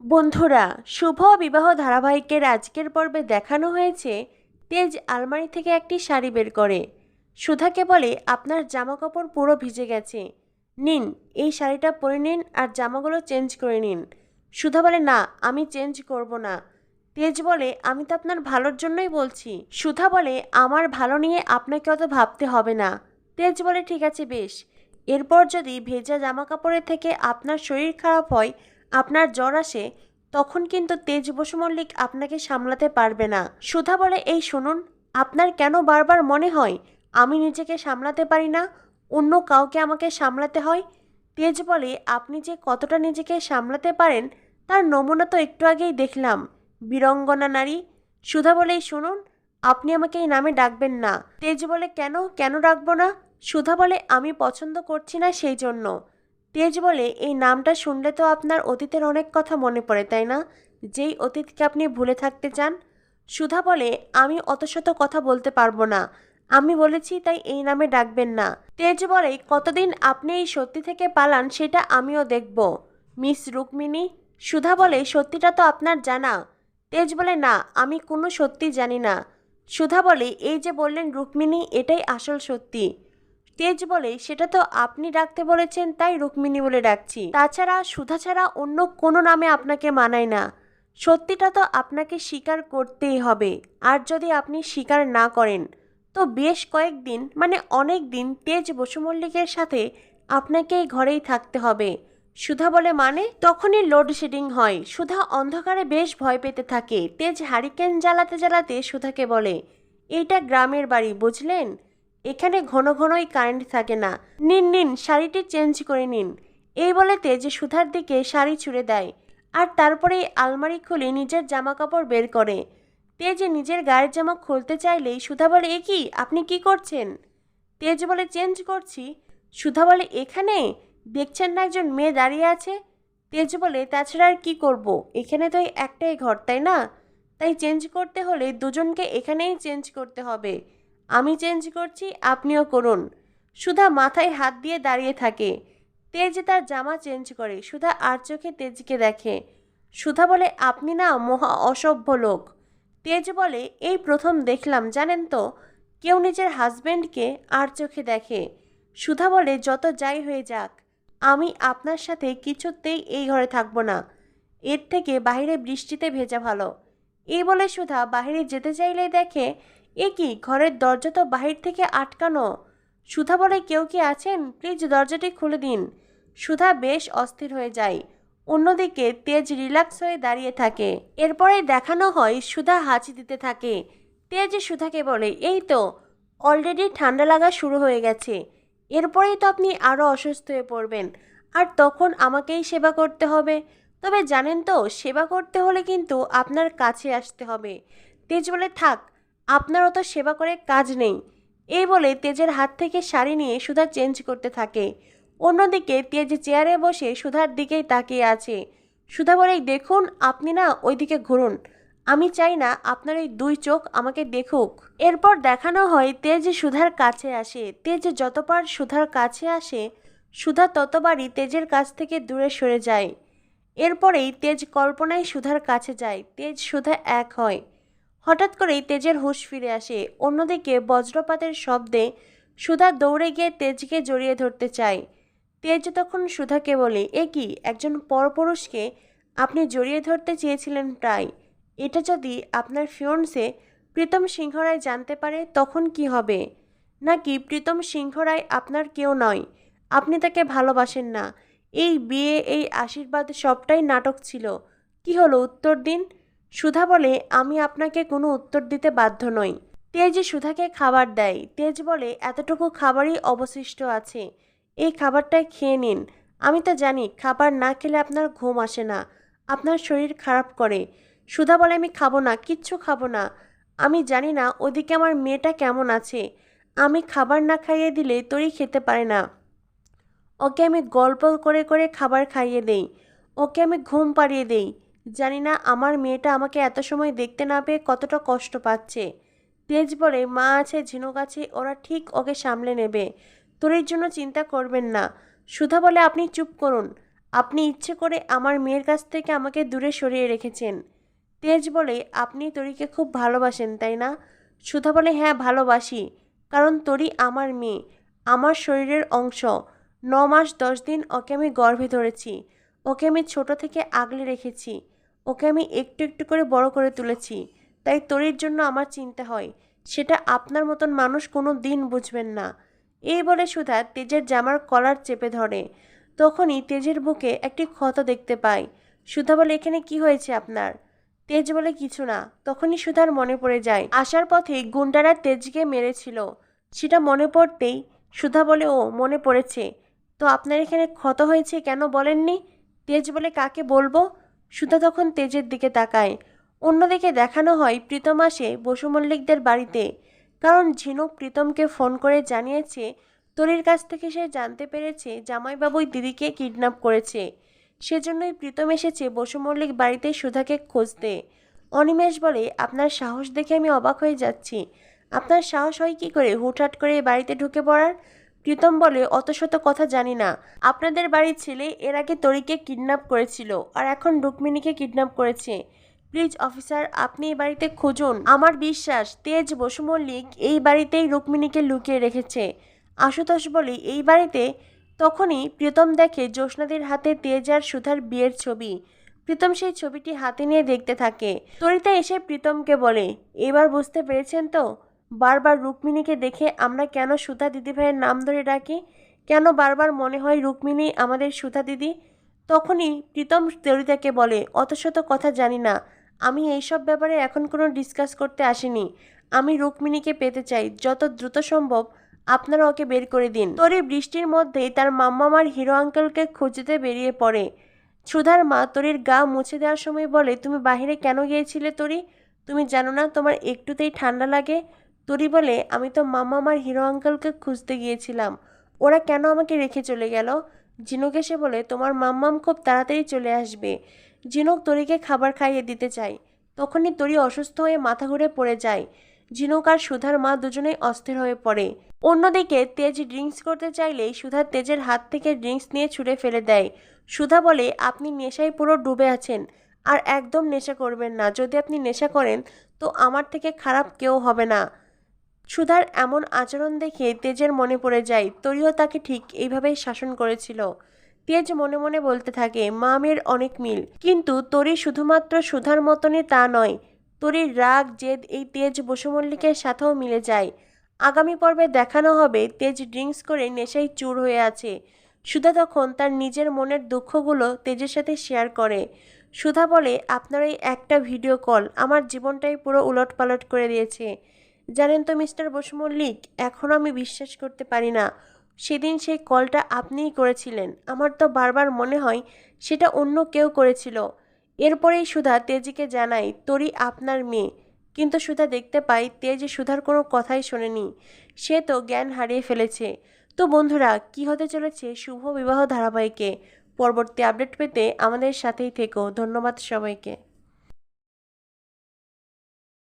বন্ধুরা, শুভ বিবাহ ধারাবাহিকের আজকের পর্বে দেখানো হয়েছে তেজ আলমারি থেকে একটি শাড়ি বের করে। সুধাকে বলে, আপনার জামা কাপড় পুরো ভিজে গেছে। নিন, এই শাড়িটা পরে নিন আর জামাগুলো চেঞ্জ করে নিন। সুধা বলে, না, আমি চেঞ্জ করব না। তেজ বলে, আমি তো আপনার ভালোর জন্যই বলছি। সুধা বলে, আমার ভালো নিয়ে আপনাকে অত ভাবতে হবে না। তেজ বলে, ঠিক আছে, বেশ। এরপর যদি ভেজা জামা কাপড়ের থেকে আপনার শরীর খারাপ হয় আপনার জ্বর আসে, তখন কিন্তু তেজ বসু মল্লিক আপনাকে সামলাতে পারবে না। সুধা বলে, এই শুনুন, আপনার কেন বারবার মনে হয় আমি নিজেকে সামলাতে পারি না? অন্য কাউকে আমাকে সামলাতে হয়? তেজ বলে, আপনি যে কতটা নিজেকে সামলাতে পারেন, তার নমুনা তো একটু আগেই দেখলাম। বীরঙ্গনা নারী। সুধা বলে শুনুন, আপনি আমাকে এই নামে ডাকবেন না। তেজ বলে, কেন? কেন ডাকবো না? সুধা বলে, আমি পছন্দ করছি না সেই জন্য। তেজ বলে, এই নামটা শুনলে তো আপনার অতীতের অনেক কথা মনে পড়ে, তাই না? যেই অতীতকে আপনি ভুলে থাকতে চান? সুধা বলে, আমি অত শত কথা বলতে পারব না। আমি বলেছি, তাই এই নামে ডাকবেন না। তেজ বলে, কতদিন আপনি এই সত্যি থেকে পালান, সেটা আমিও দেখব। মিস রুক্মিণী, সুধা বলে, সত্যিটা তো আপনার জানা। তেজ বলে, না, আমি কোনো সত্যি জানি না। সুধা বলে, এই যে বললেন রুক্মিণী, এটাই আসল সত্যি। তেজ বলে, সেটা তো আপনি ডাকতে বলেছেন, তাই রুক্মিণী বলে ডাকছি। তাছাড়া সুধা ছাড়া অন্য কোনো নামে আপনাকে মানায় না। সত্যিটা তো আপনাকে স্বীকার করতেই হবে। আর যদি আপনি স্বীকার না করেন, তো বেশ কয়েকদিন মানে অনেক দিন তেজ বসু মল্লিকের সাথে আপনাকে এই ঘরেই থাকতে হবে। সুধা বলে মানে? তখনই লোডশেডিং হয়। সুধা অন্ধকারে বেশ ভয় পেতে থাকে। তেজ হারিকেন জ্বালাতে জ্বালাতে সুধাকে বলে, এইটা গ্রামের বাড়ি, বুঝলেন? এখানে ঘন ঘনই কারেন্ট থাকে না। নিন নিন, শাড়িটি চেঞ্জ করে নিন। এই বলে তেজ সুধার দিকে শাড়ি ছুঁড়ে দেয়, আর তারপরে আলমারি খুলে নিজের জামা কাপড় বের করে। তেজ নিজের গায়ের জামা খুলতে চাইলেই সুধা বলে, এ আপনি কি করছেন? তেজ বলে, চেঞ্জ করছি। সুধা বলে, এখানে? দেখছেন না একজন মেয়ে দাঁড়িয়ে আছে? তেজ বলে, তাছাড়া আর কী করব? এখানে তো একটাই ঘর, তাই না? তাই চেঞ্জ করতে হলে দুজনকে এখানেই চেঞ্জ করতে হবে। আমি চেঞ্জ করছি, আপনিও করুন। সুধা মাথায় হাত দিয়ে দাঁড়িয়ে থাকে। তেজ তার জামা চেঞ্জ করে। সুধা আর চোখে তেজকে দেখে। সুধা বলে, আপনি না মহা অসভ্য লোক। তেজ বলে, এই প্রথম দেখলাম, জানেন তো? কেউ নিজের হাজবেন্ডকে আর চোখে দেখে। সুধা বলে, যত যাই হয়ে যাক, আমি আপনার সাথে কিছুতেই এই ঘরে থাকব না। এর থেকে বাইরে বৃষ্টিতে ভেজা ভালো। এই বলে সুধা বাইরে যেতে চাইলেই দেখে এ কি, ঘরের দরজা তো বাহির থেকে আটকানো। সুধা বলে, কেউ কি আছেন? প্লিজ দরজাটি খুলে দিন। সুধা বেশ অস্থির হয়ে যায়। অন্যদিকে তেজ রিল্যাক্স হয়ে দাঁড়িয়ে থাকে। এরপরে দেখানো হয় সুধা হাঁচি দিতে থাকে। তেজ সুধাকে বলে, এই তো, অলরেডি ঠান্ডা লাগা শুরু হয়ে গেছে। এরপরেই তো আপনি আরও অসুস্থ হয়ে পড়বেন। আর তখন আমাকেই সেবা করতে হবে। তবে জানেন তো, সেবা করতে হলে কিন্তু আপনার কাছে আসতে হবে। তেজ বলে, থাক আপনার অত সেবা করে কাজ নেই। এই বলে তেজের হাত থেকে শাড়ি নিয়ে সুধা চেঞ্জ করতে থাকে। অন্যদিকে তেজ চেয়ারে বসে সুধার দিকেই তাকিয়ে আছে। সুধা বলে, দেখুন, আপনি না ওইদিকে ঘুরুন। আমি চাই না আপনার এই দুই চোখ আমাকে দেখুক। এরপর দেখানো হয় তেজ সুধার কাছে আসে। তেজ যতবার সুধার কাছে আসে, সুধা ততবারই তেজের কাছ থেকে দূরে সরে যায়। এরপরেই তেজ কল্পনায় সুধার কাছে যায়। তেজ সুধা এক হয়। হঠাৎ করেই তেজের হুঁশ ফিরে আসে। অন্যদিকে বজ্রপাতের শব্দে সুধা দৌড়ে গিয়ে তেজকে জড়িয়ে ধরতে চায়। তেজ তখন সুধাকে বলে, এ কি, একজন পরপুরুষকে আপনি জড়িয়ে ধরতে চেয়েছিলেন প্রায়। এটা যদি আপনার ফিয়ন্সে প্রীতম সিংহরায় জানতে পারে, তখন কি হবে? নাকি প্রীতম সিংহরায় আপনার কেউ নয়। আপনি তাকে ভালোবাসেন না। এই বিয়ে, এই আশীর্বাদ সবটাই নাটক ছিল। কি হলো উত্তর দিন? সুধা বলে, আমি আপনাকে কোনো উত্তর দিতে বাধ্য নই। তেজ সুধাকে খাবার দেয়। তেজ বলে, এতটুকু খাবারই অবশিষ্ট আছে। এই খাবারটাই খেয়ে নিন। আমি তো জানি, খাবার না খেলে আপনার ঘুম আসে না। আপনার শরীর খারাপ করে। সুধা বলে, আমি খাব না, কিচ্ছু খাব না। আমি জানি না, ওদিকে আমার মেয়েটা কেমন আছে। আমি খাবার না খাইয়ে দিলে তোরই খেতে পারে না। ওকে আমি গল্প করে করে খাবার খাইয়ে দেই। ওকে আমি ঘুম পাড়িয়ে দেই। জানি না আমার মেয়েটা আমাকে এত সময় দেখতে না পেয়ে কতটা কষ্ট পাচ্ছে। তেজ বলে, মা আছে, ঝিনুক আছে, ওরা ঠিক ওকে সামলে নেবে। তোরের জন্য চিন্তা করবেন না। সুধা বলে, আপনি চুপ করুন। আপনি ইচ্ছে করে আমার মেয়ের কাছ থেকে আমাকে দূরে সরিয়ে রেখেছেন। তেজ বলে, আপনি তরিকে খুব ভালোবাসেন, তাই না? সুধা বলে হ্যাঁ ভালোবাসি, কারণ তরি আমার মেয়ে, আমার শরীরের অংশ। ন মাস দশ দিন ওকে আমি গর্ভে ধরেছি। ওকে আমি ছোট থেকে আগলে রেখেছি। ওকে আমি একটু একটু করে বড় করে তুলেছি। তাই তরির জন্য আমার চিন্তা হয়। সেটা আপনার মতন মানুষ কোনো দিন বুঝবেন না। এই বলে সুধা তেজের জামার কলার চেপে ধরে। তখনই তেজের বুকে একটি ক্ষত দেখতে পাই সুধা বলে, এখানে কি হয়েছে আপনার? তেজ বলে, কিছু না। তখনই সুধার মনে পড়ে যায়। আসার পথে গুন্ডারা তেজকে মেরেছিল। সেটা মনে পড়তেই সুধা বলে, ও, মনে পড়েছে। তো আপনার এখানে ক্ষত হয়েছে কেন বলেননি? তেজ বলে কাকে বলব? সুধা তখন তেজের দিকে তাকায়। অন্যদিকে দেখানো হয় প্রীতম আসে বসু মল্লিকদের বাড়িতে। কারণ ঝিনুক প্রীতমকে ফোন করে জানিয়েছে তরির কাছ থেকে সে জানতে পেরেছে জামাইবাবুই দিদিকে কিডন্যাপ করেছে। সেজন্যই প্রীতম এসেছে বসু মল্লিক বাড়িতে সুধাকে খুঁজতে। অনিমেষ বলে, আপনার সাহস দেখে আমি অবাক হয়ে যাচ্ছি। আপনার সাহস হয় কি করে হুটহাট করে বাড়িতে ঢুকে পড়ার? প্রীতম বলে, অত শত কথা জানি না। আপনাদের বাড়ির ছেলে এর আগে তরিকে কিডন্যাপ করেছিল আর এখন রুক্মিণীকে কিডন্যাপ করেছে। প্লিজ অফিসার আপনি এই বাড়িতে খুঁজুন। আমার বিশ্বাস, তেজ বসু মল্লিক এই বাড়িতেই রুক্মিণীকে লুকিয়ে রেখেছে। আশুতোষ বলে, এই বাড়িতে? তখনই প্রীতম দেখে জ্যোৎস্নাদের হাতে তেজ আর সুধার বিয়ের ছবি। প্রীতম সেই ছবিটি হাতে নিয়ে দেখতে থাকে। তরিতা এসে প্রীতমকে বলে, এবার বুঝতে পেরেছেন তো? বারবার রুক্মিণীকে দেখে আমরা কেন সুধা দিদিভাইয়ের নাম ধরে ডাকি? কেন বারবার মনে হয় রুক্মিণী আমাদের সুধা দিদি? তখনই প্রীতম তরিতাকে বলে অত শত কথা জানি না। আমি এইসব ব্যাপারে এখন কোনো ডিসকাস করতে আসিনি। আমি রুক্মিণীকে পেতে চাই। যত দ্রুত সম্ভব আপনারা ওকে বের করে দিন। তরি বৃষ্টির মধ্যেই তার মাম্মামার হিরো আঙ্কেলকে খুঁজতে বেরিয়ে পড়ে। সুধার মা তরির গা মুছে দেওয়ার সময় বলে, তুমি বাহিরে কেন গিয়েছিলে তরি? তুমি জানো না তোমার একটুতেই ঠান্ডা লাগে? তরি বলে, আমি তো মাম্মামার হিরো আঙ্কেলকে খুঁজতে গিয়েছিলাম। ওরা কেন আমাকে রেখে চলে গেল? ঝিনুক এসে বলে, তোমার মাম্মাম খুব তাড়াতাড়ি চলে আসবে। জিনুক তরিকে খাবার খাইয়ে দিতে চায়। তখনই তরি অসুস্থ হয়ে মাথা ঘুরে পড়ে যায়। ঝিনুক আর সুধার মা দুজনেই অস্থির হয়ে পড়ে। অন্যদিকে তেজ ড্রিঙ্কস করতে চাইলেই সুধা তেজের হাত থেকে ড্রিঙ্কস নিয়ে ছুঁড়ে ফেলে দেয়। সুধা বলে, আপনি নেশায় পুরো ডুবে আছেন। আর একদম নেশা করবেন না। যদি আপনি নেশা করেন, তো আমার থেকে খারাপ কেউ হবে না। সুধার এমন আচরণ দেখে তেজের মনে পড়ে যায়, তরিও তাকে ঠিক এইভাবেই শাসন করেছিল। তেজ মনে মনে বলতে থাকে মা মেয়ের অনেক মিল, কিন্তু তরি শুধুমাত্র সুধার মতনই তা নয়। তরির রাগ, জেদ এই তেজ বসুমল্লিকের সাথেও মিলে যায়। আগামী পর্বে দেখানো হবে, তেজ ড্রিঙ্কস করে নেশায় চুর হয়ে আছে। সুধা তখন তার নিজের মনের দুঃখগুলো তেজের সাথে শেয়ার করে। সুধা বলে, আপনার এই একটা ভিডিও কল আমার জীবনটাই পুরো উলট পালট করে দিয়েছে। জানেন তো মিস্টার বসু মল্লিক এখনও আমি বিশ্বাস করতে পারি না। সেদিন সেই কলটা আপনিই করেছিলেন। আমার তো বারবার মনে হয় সেটা অন্য কেউ করেছিল। এরপরেই সুধা তেজিকে জানায় তোরই আপনার মেয়ে। কিন্তু সুধা দেখতে পাই তেজ সুধার কোনো কথাই শোনেনি। সে তো জ্ঞান হারিয়ে ফেলেছে। তো বন্ধুরা, কি হতে চলেছে শুভ বিবাহ ধারাবাহিকে? পরবর্তী আপডেট পেতে আমাদের সাথেই থেকো। ধন্যবাদ সবাইকে।